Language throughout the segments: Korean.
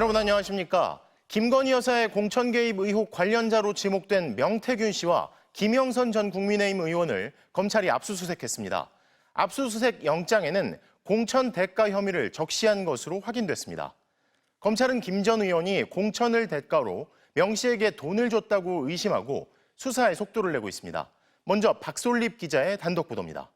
여러분 안녕하십니까? 김건희 여사의 공천 개입 의혹 관련자로 지목된 명태균 씨와 김영선 전 국민의힘 의원을 검찰이 압수수색했습니다. 압수수색 영장에는 공천 대가 혐의를 적시한 것으로 확인됐습니다. 검찰은 김 전 의원이 공천을 대가로 명 씨에게 돈을 줬다고 의심하고 수사에 속도를 내고 있습니다. 먼저 박솔립 기자의 단독 보도입니다.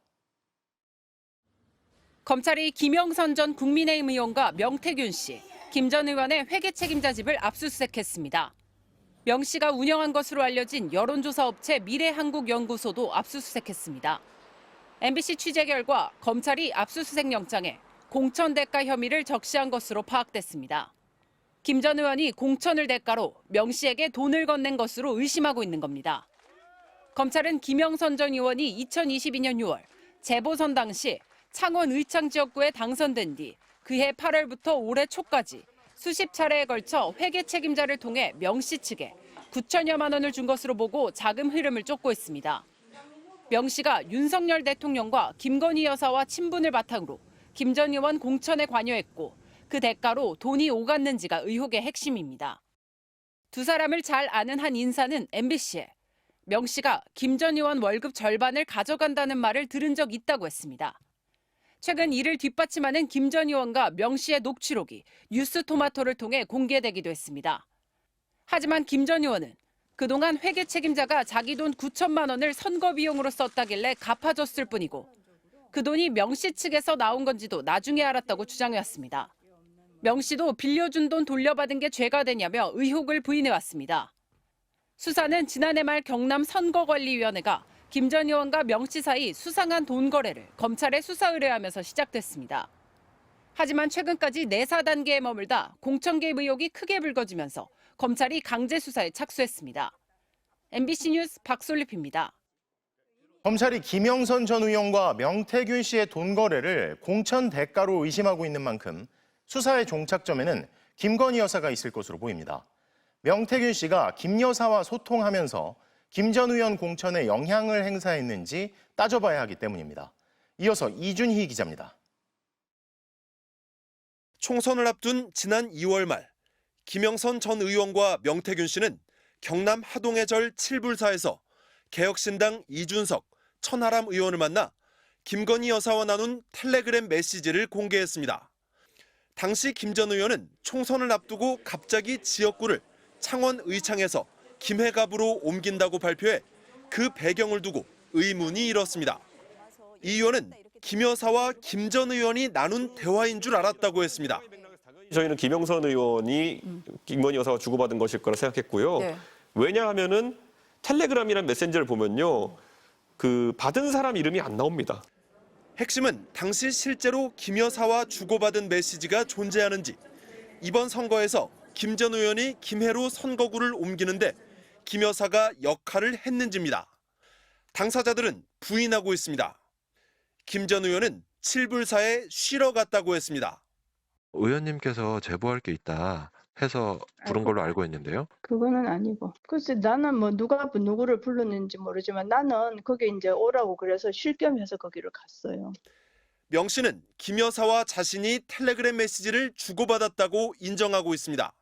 검찰이 김영선 전 국민의힘 의원과 명태균 씨, 김 전 의원의 회계 책임자 집을 압수수색했습니다. 명 씨가 운영한 것으로 알려진 여론조사 업체 미래한국연구소도 압수수색했습니다. MBC 취재 결과 검찰이 압수수색 영장에 공천 대가 혐의를 적시한 것으로 파악됐습니다. 김 전 의원이 공천을 대가로 명 씨에게 돈을 건넨 것으로 의심하고 있는 겁니다. 검찰은 김영선 전 의원이 2022년 6월 재보선 당시 창원 의창 지역구에 당선된 뒤 그해 8월부터 올해 초까지 수십 차례에 걸쳐 회계 책임자를 통해 명씨 측에 9천여만 원을 준 것으로 보고 자금 흐름을 쫓고 있습니다. 명 씨가 윤석열 대통령과 김건희 여사와 친분을 바탕으로 김 전 의원 공천에 관여했고 그 대가로 돈이 오갔는지가 의혹의 핵심입니다. 두 사람을 잘 아는 한 인사는 MBC에 명 씨가 김 전 의원 월급 절반을 가져간다는 말을 들은 적 있다고 했습니다. 최근 이를 뒷받침하는 김 전 의원과 명 씨의 녹취록이 뉴스토마토를 통해 공개되기도 했습니다. 하지만 김 전 의원은 그동안 회계 책임자가 자기 돈 9천만 원을 선거 비용으로 썼다길래 갚아줬을 뿐이고 그 돈이 명 씨 측에서 나온 건지도 나중에 알았다고 주장해왔습니다. 명 씨도 빌려준 돈 돌려받은 게 죄가 되냐며 의혹을 부인해왔습니다. 수사는 지난해 말 경남 선거관리위원회가 김 전 의원과 명 씨 사이 수상한 돈 거래를 검찰에 수사 의뢰하면서 시작됐습니다. 하지만 최근까지 내사 단계에 머물다 공천 개입 의혹이 크게 불거지면서 검찰이 강제 수사에 착수했습니다. MBC 뉴스 박솔립입니다. 검찰이 김영선 전 의원과 명태균 씨의 돈 거래를 공천 대가로 의심하고 있는 만큼 수사의 종착점에는 김건희 여사가 있을 것으로 보입니다. 명태균 씨가 김 여사와 소통하면서 김 전 의원 공천에 영향을 행사했는지 따져봐야 하기 때문입니다. 이어서 이준희 기자입니다. 총선을 앞둔 지난 2월 말 김영선 전 의원과 명태균 씨는 경남 하동의 절 칠불사에서 개혁신당 이준석, 천하람 의원을 만나 김건희 여사와 나눈 텔레그램 메시지를 공개했습니다. 당시 김 전 의원은 총선을 앞두고 갑자기 지역구를 창원 의창에서 김해갑으로 옮긴다고 발표해 그 배경을 두고 의문이 일었습니다. 이 의원은 김 여사와 김 전 의원이 나눈 대화인 줄 알았다고 했습니다. 저희는 김영선 의원이 김건희 여사가 주고받은 것일 거라 생각했고요. 네. 왜냐하면은 텔레그램이라는 메신저를 보면요. 그 받은 사람 이름이 안 나옵니다. 핵심은 당시 실제로 김 여사와 주고받은 메시지가 존재하는지 이번 선거에서 김 전 의원이 김해로 선거구를 옮기는데 김 여사가 역할을 했는지입니다. 당사자들은 부인하고 있습니다. 김 전 의원은 칠불사에 쉬러 갔다고 했습니다. 의원님께서 제보할 게 있다 해서 부른 걸로 알고 있는데요. 그거는 아니고. 글쎄 나는 뭐 누가 누구를 불렀는지 모르지만 나는 거기 이제 오라고 그래서 쉴 겸 해서 거기를 갔어요. 명 씨는 김 여사와 자신이 텔레그램 메시지를 주고받았다고 인정하고 있습니다.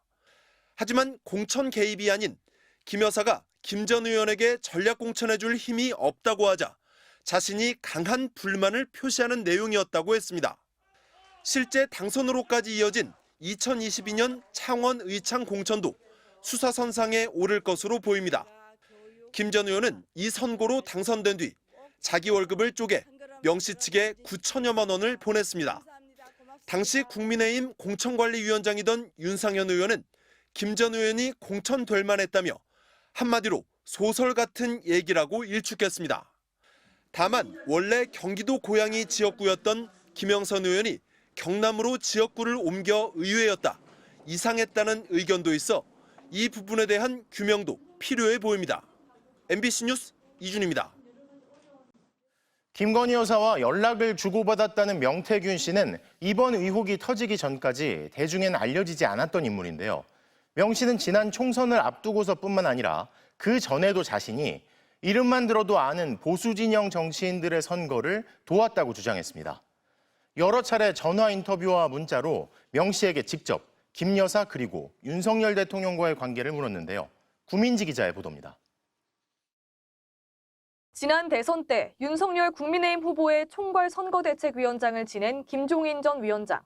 하지만 공천 개입이 아닌 김 여사가 김 전 의원에게 전략 공천해줄 힘이 없다고 하자 자신이 강한 불만을 표시하는 내용이었다고 했습니다. 실제 당선으로까지 이어진 2022년 창원 의창 공천도 수사선상에 오를 것으로 보입니다. 김 전 의원은 이 선고로 당선된 뒤 자기 월급을 쪼개 명씨 측에 9천여만 원을 보냈습니다. 당시 국민의힘 공천관리위원장이던 윤상현 의원은 김 전 의원이 공천될 만했다며 한마디로 소설 같은 얘기라고 일축했습니다. 다만 원래 경기도 고향이 지역구였던 김영선 의원이 경남으로 지역구를 옮겨 의회였다. 이상했다는 의견도 있어 이 부분에 대한 규명도 필요해 보입니다. MBC 뉴스 이준입니다. 김건희 여사와 연락을 주고받았다는 명태균 씨는 이번 의혹이 터지기 전까지 대중엔 알려지지 않았던 인물인데요. 명 씨는 지난 총선을 앞두고서뿐만 아니라 그 전에도 자신이 이름만 들어도 아는 보수 진영 정치인들의 선거를 도왔다고 주장했습니다. 여러 차례 전화 인터뷰와 문자로 명 씨에게 직접 김 여사 그리고 윤석열 대통령과의 관계를 물었는데요. 구민지 기자의 보도입니다. 지난 대선 때 윤석열 국민의힘 후보의 총괄 선거대책위원장을 지낸 김종인 전 위원장.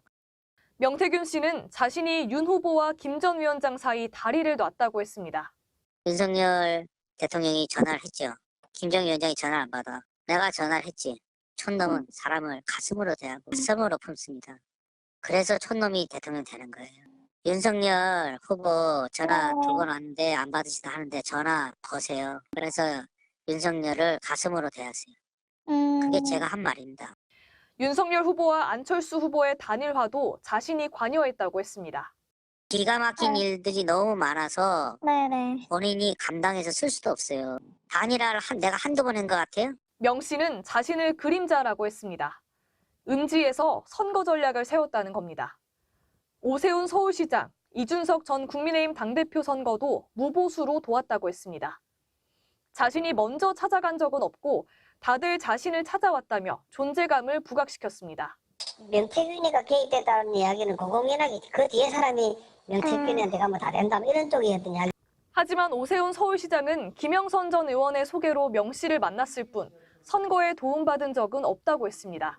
명태균 씨는 자신이 윤 후보와 김 전 위원장 사이 다리를 놨다고 했습니다. 윤석열 대통령이 전화를 했죠. 김정일 위원장이 전화를 안 받아. 내가 전화를 했지. 촌놈은 사람을 가슴으로 대하고 가슴으로 품습니다. 그래서 촌놈이 대통령 되는 거예요. 윤석열 후보 전화 두 번 왔는데 안 받으시다 하는데 전화 거세요. 그래서 윤석열을 가슴으로 대하세요. 그게 제가 한 말입니다. 윤석열 후보와 안철수 후보의 단일화도 자신이 관여했다고 했습니다. 기가 막힌 일들이 너무 많아서 네네. 본인이 감당해서 쓸 수도 없어요. 단일화를 한, 내가 한두 번 한 것 같아요? 명 씨는 자신을 그림자라고 했습니다. 음지에서 선거 전략을 세웠다는 겁니다. 오세훈 서울시장, 이준석 전 국민의힘 당대표 선거도 무보수로 도왔다고 했습니다. 자신이 먼저 찾아간 적은 없고 다들 자신을 찾아왔다며 존재감을 부각시켰습니다. 명태균이가 개입됐다는 이야기는 공공연하게 그 뒤에 사람이 명태균이한테 가면 다 된다 뭐 이런 쪽이었던 이야기. 하지만 오세훈 서울시장은 김영선 전 의원의 소개로 명 씨를 만났을 뿐 선거에 도움받은 적은 없다고 했습니다.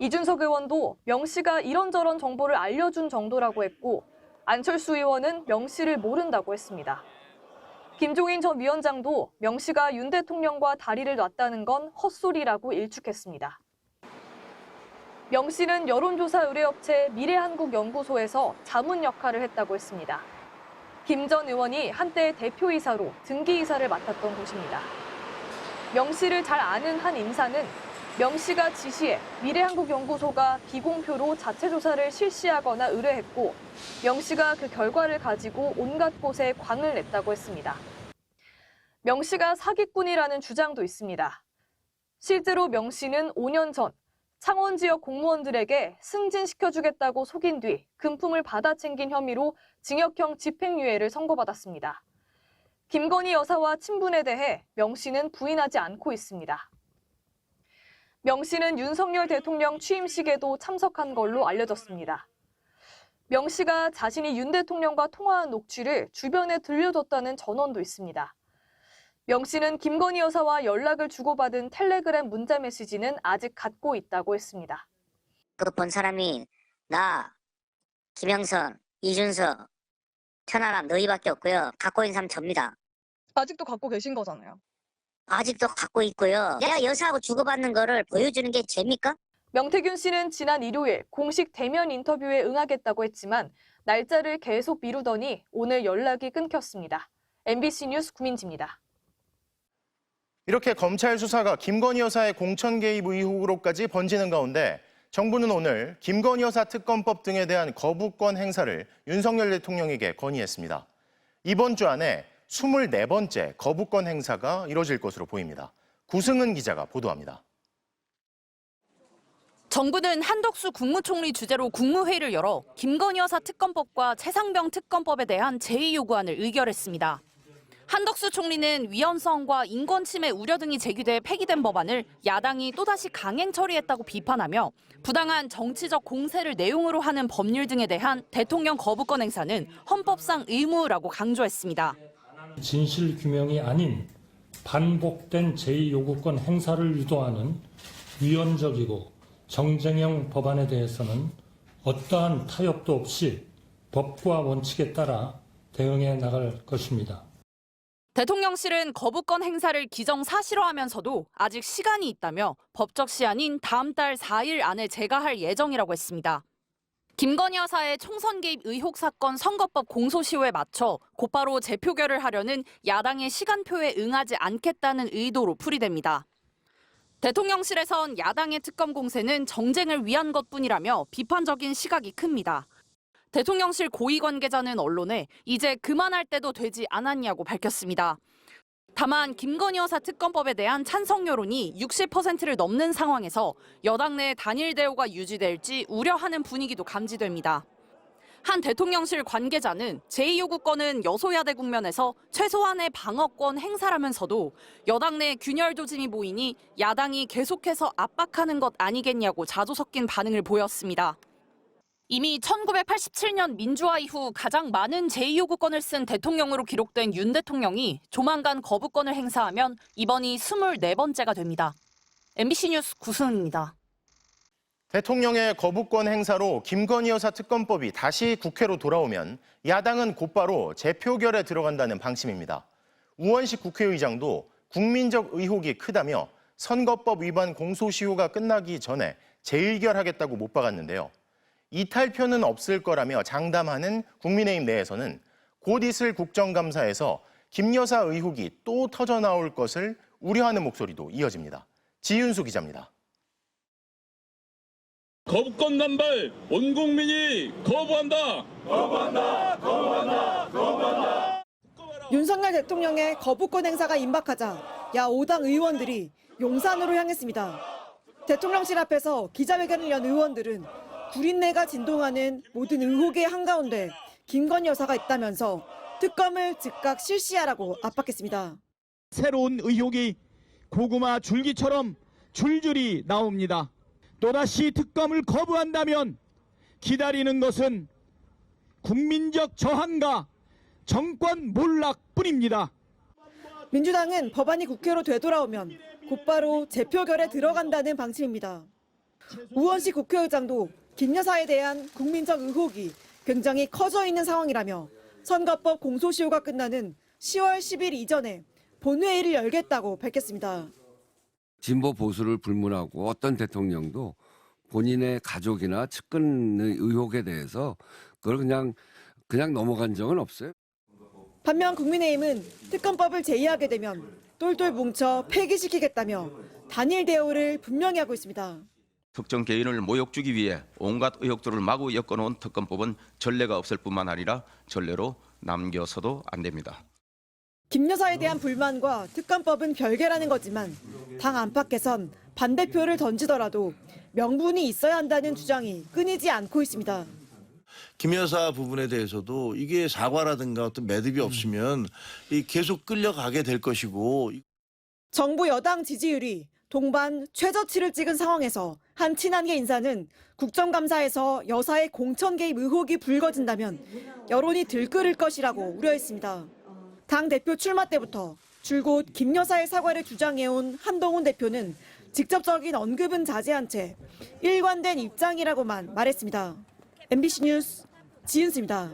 이준석 의원도 명 씨가 이런저런 정보를 알려준 정도라고 했고 안철수 의원은 명 씨를 모른다고 했습니다. 김종인 전 위원장도 명 씨가 윤 대통령과 다리를 놨다는 건 헛소리라고 일축했습니다. 명 씨는 여론조사 의뢰업체 미래한국연구소에서 자문 역할을 했다고 했습니다. 김 전 의원이 한때 대표이사로 등기이사를 맡았던 곳입니다. 명 씨를 잘 아는 한 인사는 명 씨가 지시해 미래한국연구소가 비공표로 자체 조사를 실시하거나 의뢰했고 명 씨가 그 결과를 가지고 온갖 곳에 광을 냈다고 했습니다. 명 씨가 사기꾼이라는 주장도 있습니다. 실제로 명 씨는 5년 전 창원 지역 공무원들에게 승진시켜주겠다고 속인 뒤 금품을 받아 챙긴 혐의로 징역형 집행유예를 선고받았습니다. 김건희 여사와 친분에 대해 명 씨는 부인하지 않고 있습니다. 명 씨는 윤석열 대통령 취임식에도 참석한 걸로 알려졌습니다. 명 씨가 자신이 윤 대통령과 통화한 녹취를 주변에 들려줬다는 전원도 있습니다. 명 씨는 김건희 여사와 연락을 주고받은 텔레그램 문자 메시지는 아직 갖고 있다고 했습니다. 그본 사람이 나, 김영선, 이준석, 천하람 너희밖에 없고요. 갖고 있는 사람 접니다. 아직도 갖고 계신 거잖아요. 아직도 갖고 있고요. 내가 여사하고 주고받는 거를 보여주는 게 죄입니까? 명태균 씨는 지난 일요일 공식 대면 인터뷰에 응하겠다고 했지만 날짜를 계속 미루더니 오늘 연락이 끊겼습니다. MBC 뉴스 구민지입니다. 이렇게 검찰 수사가 김건희 여사의 공천 개입 의혹으로까지 번지는 가운데 정부는 오늘 김건희 여사 특검법 등에 대한 거부권 행사를 윤석열 대통령에게 건의했습니다. 이번 주 안에 24번째 거부권 행사가 이뤄질 것으로 보입니다. 구승은 기자가 보도합니다. 정부는 한덕수 국무총리 주재로 국무회의를 열어 김건희 여사 특검법과 최상병 특검법에 대한 제2요구안을 의결했습니다. 한덕수 총리는 위헌성과 인권 침해 우려 등이 제기돼 폐기된 법안을 야당이 또다시 강행 처리했다고 비판하며 부당한 정치적 공세를 내용으로 하는 법률 등에 대한 대통령 거부권 행사는 헌법상 의무라고 강조했습니다. 진실 규명이 아닌 반복된 제2요구권 행사를 유도하는 위헌적이고 정쟁형 법안에 대해서는 어떠한 타협도 없이 법과 원칙에 따라 대응해 나갈 것입니다. 대통령실은 거부권 행사를 기정사실화하면서도 아직 시간이 있다며 법적 시한인 다음 달 4일 안에 제가할 예정이라고 했습니다. 김건희 여사의 총선 개입 의혹 사건 선거법 공소시효에 맞춰 곧바로 재표결을 하려는 야당의 시간표에 응하지 않겠다는 의도로 풀이됩니다. 대통령실에선 야당의 특검 공세는 정쟁을 위한 것뿐이라며 비판적인 시각이 큽니다. 대통령실 고위 관계자는 언론에 이제 그만할 때도 되지 않았냐고 밝혔습니다. 다만 김건희 여사 특검법에 대한 찬성 여론이 60%를 넘는 상황에서 여당 내 단일 대우가 유지될지 우려하는 분위기도 감지됩니다. 한 대통령실 관계자는 제2요구권은 여소야대 국면에서 최소한의 방어권 행사라면서도 여당 내 균열 조짐이 보이니 야당이 계속해서 압박하는 것 아니겠냐고 자조 섞인 반응을 보였습니다. 이미 1987년 민주화 이후 가장 많은 제2요구권을 쓴 대통령으로 기록된 윤 대통령이 조만간 거부권을 행사하면 이번이 24번째가 됩니다. MBC 뉴스 구승입니다. 대통령의 거부권 행사로 김건희 여사 특검법이 다시 국회로 돌아오면 야당은 곧바로 재표결에 들어간다는 방침입니다. 우원식 국회의장도 국민적 의혹이 크다며 선거법 위반 공소시효가 끝나기 전에 재의결하겠다고 못 박았는데요. 이탈표는 없을 거라며 장담하는 국민의힘 내에서는 곧 있을 국정감사에서 김 여사 의혹이 또 터져 나올 것을 우려하는 목소리도 이어집니다. 지윤수 기자입니다. 거부권 남발 온 국민이 거부한다. 윤석열 대통령의 거부권 행사가 임박하자 야 5당 의원들이 용산으로 향했습니다. 대통령실 앞에서 기자회견을 연 의원들은 구린내가 진동하는 모든 의혹의 한가운데 김건희 여사가 있다면서 특검을 즉각 실시하라고 압박했습니다. 새로운 의혹이 고구마 줄기처럼 줄줄이 나옵니다. 또다시 특검을 거부한다면 기다리는 것은 국민적 저항과 정권 몰락뿐입니다. 민주당은 법안이 국회로 되돌아오면 곧바로 재표결에 들어간다는 방침입니다. 우원식 국회의장도 김 여사에 대한 국민적 의혹이 굉장히 커져 있는 상황이라며 선거법 공소시효가 끝나는 10월 10일 이전에 본회의를 열겠다고 밝혔습니다. 진보 보수를 불문하고 어떤 대통령도 본인의 가족이나 측근의 의혹에 대해서 그걸 그냥 그냥 넘어간 적은 없어요. 반면 국민의힘은 특검법을 제의하게 되면 똘똘 뭉쳐 폐기시키겠다며 단일 대우를 분명히 하고 있습니다. 특정 개인을 모욕 주기 위해 온갖 의혹들을 마구 엮어놓은 특검법은 전례가 없을 뿐만 아니라 전례로 남겨서도 안 됩니다. 김 여사에 대한 불만과 특검법은 별개라는 거지만 당 안팎에선 반대표를 던지더라도 명분이 있어야 한다는 주장이 끊이지 않고 있습니다. 김 여사 부분에 대해서도 이게 사과라든가 어떤 매듭이 없으면 이 계속 끌려가게 될 것이고 정부 여당 지지율이 동반 최저치를 찍은 상황에서 한 친한계 인사는 국정감사에서 여사의 공천 개입 의혹이 불거진다면 여론이 들끓을 것이라고 우려했습니다. 당 대표 출마 때부터 줄곧 김 여사의 사과를 주장해온 한동훈 대표는 직접적인 언급은 자제한 채 일관된 입장이라고만 말했습니다. MBC 뉴스 지은수입니다.